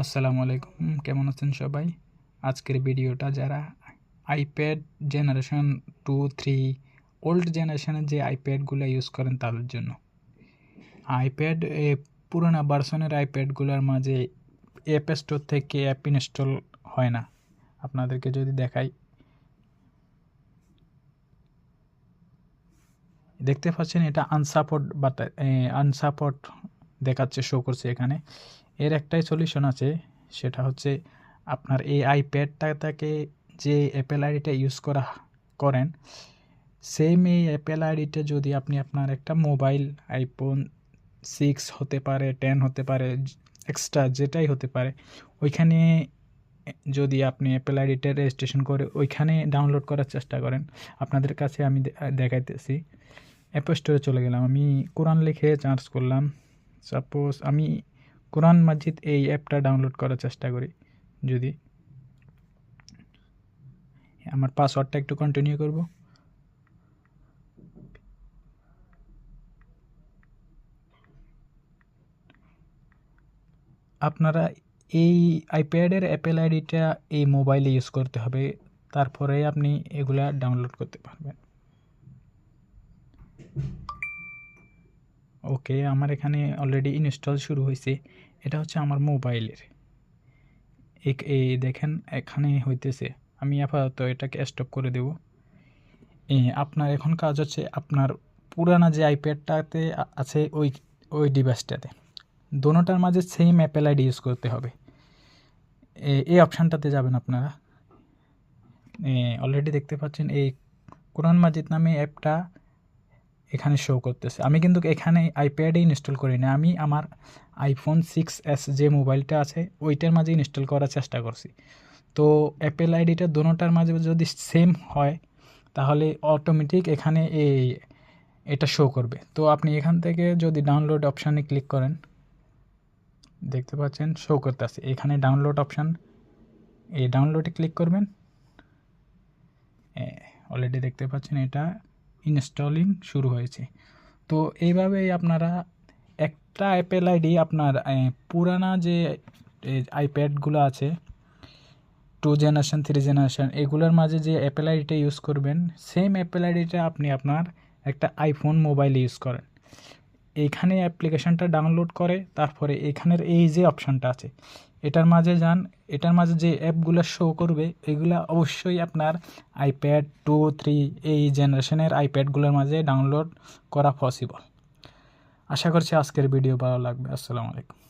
আসসালামু আলাইকুম। কেমন আছেন সবাই? আজকের ভিডিওটা যারা iPad generation two three old জেনারেশনের যে আইপ্যাডগুলো ইউজ করেন তাদের জন্য। আইপ্যাড পুরোনো ভার্সনের আইপ্যাডগুলোর মাঝে অ্যাপ স্টোর থেকে অ্যাপ ইনস্টল হয় না। আপনাদেরকে যদি দেখাই। দেখতে পাচ্ছেন এটা আনসাপোর্ট বাতা আনসাপোর্ট দেখাচ্ছে শো করছে এখানে। এর একটাই সলিউশন আছে, সেটা হচ্ছে আপনার এই আইপ্যাডটাকে যে অ্যাপেল আইডিটা ইউজ করা, করেন সেম এই অ্যাপেল আইডিটা যদি আপনি আপনার একটা মোবাইল আইফোন সিক্স হতে পারে টেন হতে পারে এক্সট্রা যেটাই হতে পারে, ওইখানে যদি আপনি অ্যাপেল আইডিটা রেজিস্ট্রেশন করে ওইখানে ডাউনলোড করার চেষ্টা করেন। আপনাদের কাছে আমি দেখাইতেছি। অ্যাপ স্টোরে চলে গেলাম। আমি কোরআন লিখে চার্জ করলাম। সাপোজ আমি কোরআন মাজিদ এই অ্যাপটা ডাউনলোড করার চেষ্টা করি, যদি। আমার পাসওয়ার্ডটা একটু কন্টিনিউ করব। আপনারা এই আইপ্যাডের অ্যাপেল আইডিটা এই মোবাইলে ইউজ করতে হবে, তারপরে আপনি এগুলা ডাউনলোড করতে পারবেন। ওকে আমার এখানে অলরেডি ইনস্টল শুরু হয়েছে। এটা হচ্ছে আমার মোবাইলের। এই দেখেন, এখানে হইতেছে। আমি আপাতত এটাকে স্টপ করে দেব। আপনার এখন কাজ হচ্ছে আপনার পুরানা যে আইপ্যাডটাতে আছে ওই ওই ডিভাইসটাতে দোনোটার মাঝে সেম অ্যাপেল আইডি ইউজ করতে হবে। এই অপশানটাতে যাবেন আপনারা। অলরেডি দেখতে পাচ্ছেন, এই কোরআন মাজিদ নামে অ্যাপটা এখানে শো করতেছে। আমি কিন্তু এখানে আইপ্যাডে ইনস্টল করি না আমি আমার আইফোন সিক্স এস যে মোবাইলটা আছে, ওইটার মাঝে ইনস্টল করার চেষ্টা করছি। তো অ্যাপেল আইডিটা দোনোটার মাঝে যদি সেম হয়, তাহলে অটোমেটিক এখানে এই এটা শো করবে। তো আপনি এখান থেকে যদি ডাউনলোড অপশানে ক্লিক করেন, দেখতে পাচ্ছেন শো করতে আসছে এখানে ডাউনলোড অপশান এই ডাউনলোডে ক্লিক করবেন। অলরেডি দেখতে পাচ্ছেন এটা। ইনস্টলিং শুরু হয়েছে। তো এইভাবেই আপনারা একটা অ্যাপেল আইডি আপনার পুরানা যে আইপ্যাডগুলো আছে টু জেনারেশন থ্রি জেনারেশন এগুলোর মাঝে যে অ্যাপেল আইডিটা ইউজ করবেন সেম অ্যাপেল আইডিটা আপনি আপনার একটা আইফোন মোবাইল ইউজ করেন। এইখানে অ্যাপ্লিকেশানটা ডাউনলোড করে, তারপরে এখানের এই যে অপশানটা আছে, এটার মাঝে যান, এটার মাঝে যে অ্যাপগুলো শো করবে, এগুলো অবশ্যই আপনার আইপ্যাড টু থ্রি এই জেনারেশনের আইপ্যাডগুলোর মাঝে ডাউনলোড করা পসিবল আশা করছি আজকের ভিডিও ভালো লাগবে। আসসালামু আলাইকুম।